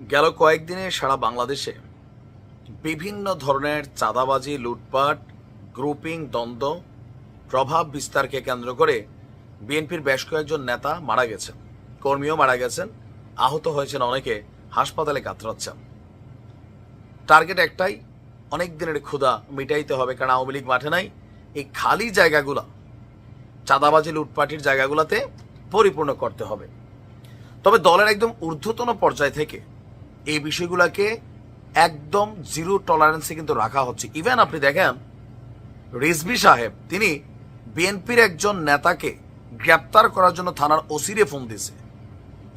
গেল কয়েকদিনে সারা বাংলাদেশে বিভিন্ন ধরনের চাঁদাবাজি, লুটপাট, গ্রুপিং, দ্বন্দ্ব প্রভাব বিস্তারকে কেন্দ্র করে বিএনপির বেশ কয়েকজন নেতা মারা গেছেন, কর্মীও মারা গেছেন, আহত হয়েছেন অনেকে, হাসপাতালে কাতরাচ্ছেন। টার্গেট একটাই, অনেক দিনের ক্ষুধা মিটাইতে হবে কারণ আওয়ামী লীগ মাঠে নাই। এই খালি জায়গাগুলা, চাঁদাবাজি, লুটপাটির জায়গাগুলোতে পরিপূর্ণ করতে হবে। তবে দলের একদম ঊর্ধ্বতন পর্যায় থেকে এই বিষয়গুলোকে একদম জিরো টলারেন্সে কিন্তু রাখা হচ্ছে। ইভেন আপনি দেখেন, রিজভি সাহেব, তিনি বিএনপির একজন নেতাকে গ্রেপ্তার করার জন্য থানার ওসিরে ফোন দিছে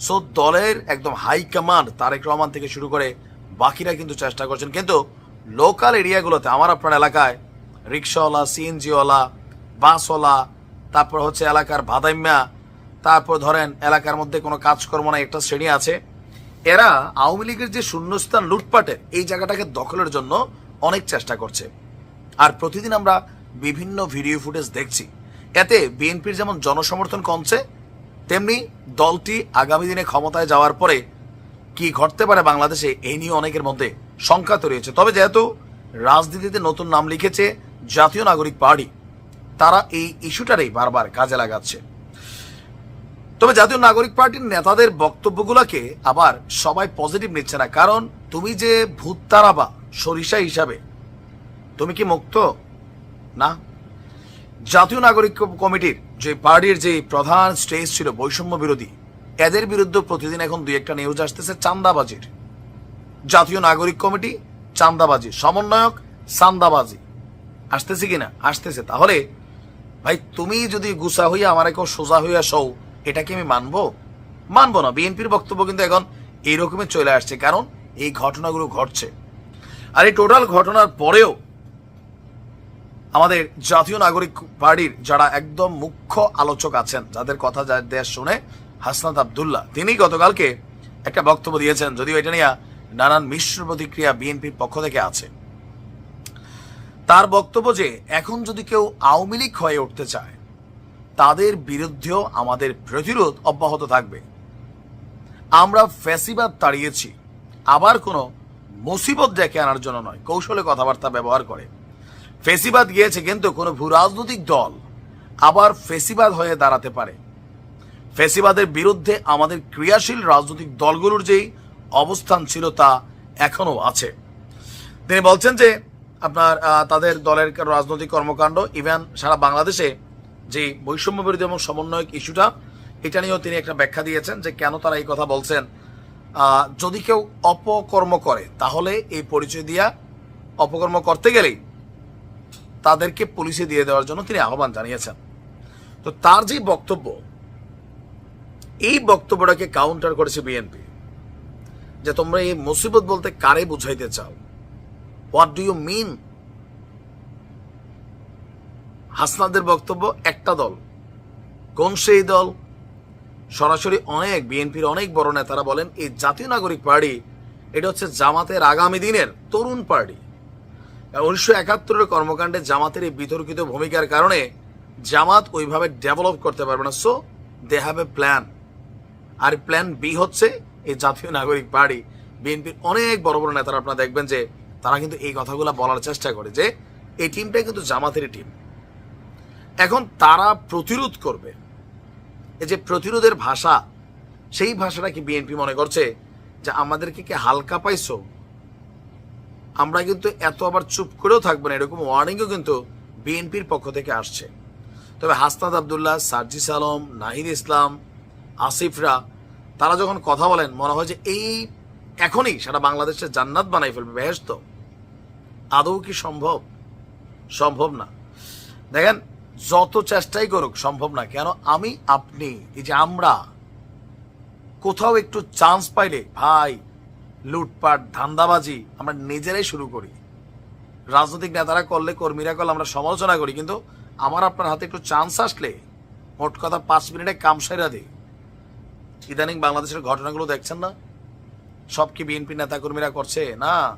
সো দলের একদম হাই কমান্ড তারেক রহমান থেকে শুরু করে বাকিরা কিন্তু চেষ্টা করছেন। কিন্তু লোকাল এরিয়াগুলোতে আমার আপনার এলাকায়, রিক্সাওয়ালা সিএনজিওয়ালা বাসওয়ালা, তারপর হচ্ছে এলাকার ভাদাইম্যা, তারপর ধরেন এলাকার মধ্যে কোনো কাজকর্ম না একটা শ্রেণি আছে। এরা আওয়ামী লীগের যে শূন্যস্থান লুটপাটের এই জায়গাটাকে দখলের জন্য অনেক চেষ্টা করছে। আর প্রতিদিন আমরা বিভিন্ন ভিডিও ফুটেজ দেখছি। এতে বিএনপির যেমন জনসমর্থন কমছে, তেমনি দলটি আগামী দিনে ক্ষমতায় যাওয়ার পরে কি ঘটতে পারে বাংলাদেশে, এই নিয়ে অনেকের মধ্যে শঙ্কা তৈরি হয়েছে। তবে যেহেতু রাজনীতিতে নতুন নাম লিখেছে জাতীয় নাগরিক পার্টি, তারা এই ইস্যুটারেই বারবার কাজে লাগাচ্ছে। তবে জাতীয় নাগরিক পার্টির নেতাদের বক্তব্যগুলোকে আবার সবাই পজিটিভ নিচ্ছে না। কারণ তুমি যে ভূত তারাবা সরিষা হিসাবে, তুমি কি মুক্ত? না। জাতীয় নাগরিক কমিটির যে পার্টির যে প্রধান স্টেজ ছিল বৈষম্য বিরোধী, এদের বিরুদ্ধে প্রতিদিন এখন দুই একটা নিউজ আসতেছে, চান্দাবাজির। জাতীয় নাগরিক কমিটি, চান্দাবাজি। সমন্বয়ক, চান্দাবাজি। আসতেছে কিনা? আসতেছে। তাহলে, ভাই, তুমি যদি গুসা হইয়া আমার এখন সোজা হইয়া সৌ এটা কি আমি মানবো? মানব না, বিএনপির বক্তব্য কিন্তু এখন এইরকমই চলে আসছে, কারণ এই ঘটনাগুলো ঘটছে। আর এই টোটাল ঘটনার পরেও আমাদের জাতীয় নাগরিক পার্টির যারা একদম মুখ্য আলোচক আছেন, যাদের কথা যা দেশ শুনে হাসনাত আবদুল্লাহ, তিনি গতকালকে একটা বক্তব্য দিয়েছেন, যদিও এটা নিয়ে নানান মিশ্র প্রতিক্রিয়া বিএনপির পক্ষ থেকে আছে। তার বক্তব্য যে, এখন যদি কেউ আওয়ামী লীগ হয়ে উঠতে চায় তাদের বিরুদ্ধেও আমাদের প্রতিরোধ অব্যাহত থাকবে। আমরা ফ্যাসিবাদ তাড়িয়েছি। আবার কোনো মুসিবত ডেকে আনার জন্য নয়, কৌশলে কথাবার্তা ব্যবহার করে। ফেসিবাদ গিয়েছে কিন্তু কোনো ভূ রাজনৈতিক দল আবার ফেসিবাদ হয়ে দাঁড়াতে পারে। ফেসিবাদের বিরুদ্ধে আমাদের ক্রিয়াশীল রাজনৈতিক দলগুলোর যেই অবস্থান ছিল তা এখনও আছে। তিনি বলছেন যে আপনার তাদের দলের রাজনৈতিক কর্মকাণ্ড, ইভেন সারা বাংলাদেশে যে বৈষম্য বিরোধী এবং সমন্বয়ক ইস্যুটা, এটা নিয়েও তিনি একটা ব্যাখ্যা দিয়েছেন যে কেন তারা এই কথা বলছেন। যদি কেউ অপকর্ম করে, তাহলে এই পরিচয় দিয়া অপকর্ম করতে গেলেই তাদেরকে পুলিশে দিয়ে দেওয়ার জন্য তিনি আহ্বান জানিয়েছেন। তো তার যে বক্তব্য, এই বক্তব্যটাকে কাউন্টার করেছে বিএনপি যে তোমরা এই মুসিবত বলতে কারে বুঝাইতে চাও? হোয়াট ডু ইউ মিন হাসনাদের বক্তব্য একটা দল, কোন সেই দল? সরাসরি অনেক বিএনপির অনেক বড় নেতারা বলেন, এই জাতীয় নাগরিক পার্টি, এটা হচ্ছে জামাতের আগামী দিনের তরুণ পার্টি। উনিশশো একাত্তরের কর্মকাণ্ডে জামাতের এই বিতর্কিত ভূমিকার কারণে জামাত ওইভাবে ডেভেলপ করতে পারবে না। So they have a plan R plan B হচ্ছে এই জাতীয় নাগরিক পার্টি। বিএনপির অনেক বড় বড় নেতারা আপনারা দেখবেন যে তারা কিন্তু এই কথাগুলো বলার চেষ্টা করে যে, এই টিমটাই কিন্তু জামাতেরই টিম এখন তারা প্রতিরোধ করবে। এই যে প্রতিরোধের ভাষা, সেই ভাষাটা কি বিএনপি মনে করছে যে আমাদেরকে কি হালকা পাইছো? আমরা কিন্তু এত আবার চুপ করেও থাকব না, এরকম ওয়ার্নিংও কিন্তু বিএনপির পক্ষ থেকে আসছে। তবে হাসনাদ আবদুল্লাহ, সার্জিস আলম, নাহিদ ইসলাম, আসিফরা, তারা যখন কথা বলেন, মনে হয় যে এই এখনই সারা বাংলাদেশে জান্নাত বানাই ফেলবে বেহেস্ত আদৌ কি সম্ভব? সম্ভব না। দেখেন যত চেষ্টাই করুক, সম্ভব না। কেন? আমি, আপনি, এই যে আমরা, কোথাও একটু চান্স পাইলে, ভাই, লুটপাট, ধান্দাবাজি আমরা নিজেরাই শুরু করি। রাজনৈতিক নেতারা করলে, কর্মীরা করলে আমরা সমালোচনা করি, কিন্তু আমার আপনার হাতে একটু চান্স আসলে, মোট কথা পাঁচ মিনিটে কাম সেরা দিই। ইদানিং বাংলাদেশের ঘটনাগুলো দেখছেন না? সব কি বিএনপি নেতাকর্মীরা করছে? না,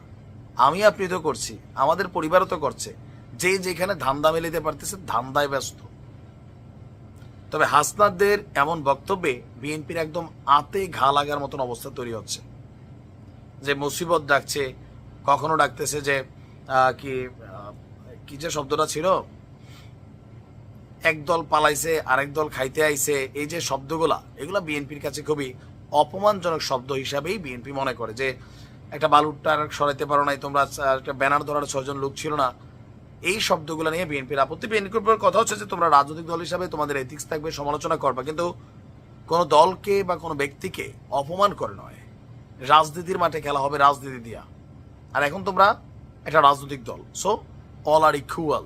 আমি আপনি তো করছি, আমাদের পরিবারও তো করছে। যে যেখানে ধান্দা মেলিতে পারতেছে, ধান্দায় ব্যস্ত। তবে হাসনাদদের এমন বক্তব্যে বিএনপির একদম আতে ঘা লাগার মতন অবস্থা তৈরি হচ্ছে। যে মুসিবত ডাকছে, কখনো ডাকতেছে যে কি কি যে শব্দটা ছিল? এক দল পালাইছে, আরেক দল খাইতে আইছে, এই যে শব্দগুলা, এগুলা বিএনপির কাছে খুবই অপমানজনক শব্দ হিসাবেই বিএনপি মনে করে যে, একটা বালুরটা সরাইতে পারো নাই তোমরা একটা ব্যানার ধরার ছয়জন লোক ছিল না এই শব্দগুলো নিয়ে বিএনপির আপত্তি। বিএনপির কথা হচ্ছে যে তোমরা রাজনৈতিক দল হিসাবে তোমাদের এথিক্স থাকবে, সমালোচনা করবা। কিন্তু কোনো দলকে বা কোনো ব্যক্তিকে অপমান করে নয়। রাজনীতির মাঠে খেলা হবে রাজনীতি দিয়া। আর এখন তোমরা একটা রাজনৈতিক দল। সো অল আর ইকুয়াল